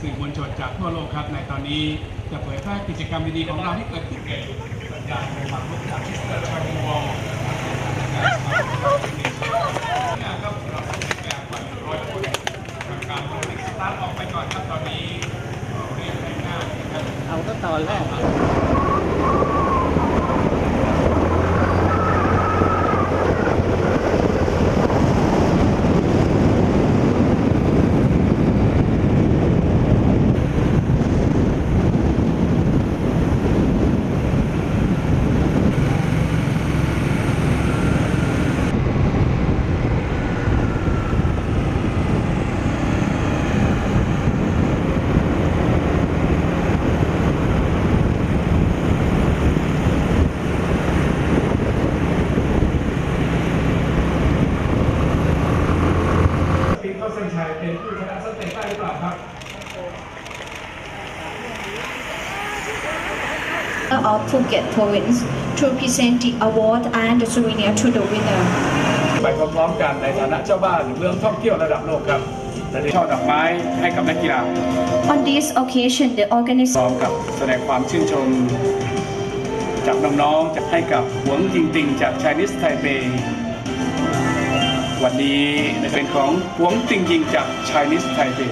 สื่อมวลชนจากทั่วโลกครับ ในตอนนี้จะเผยแพร่กิจกรรมดีๆของเราที่เกิดขึ้นในสัญญาณในความรู้จากมิสเตอร์ชาบูวอลนะครับเราจะแก้ไขร้อยคนทำการโรลิงสตาร์ทออกไปก่อนครับตอนนี้เรียกในหน้านะครับเอาก็ตอนแรก เข้าเส้นชัยเป็นผู้ชนะสเตจได้หรือเปล่าครับ of Phuket province to present the award and the souvenir to the winner. ไปพร้อมๆกันในฐานะเจ้าบ้านเมืองท่องเที่ยวระดับโลกครับและได้ช่อดอกไม้ให้กับนักกีฬา On this occasion, the พร้ organization อมกับแสดงความชื่นชมจากน้องๆจะให้กับหวงจริงๆ จาก Chinese Taipei วันนี้เป็นของหวงติงยิงจาก Chinese Taipei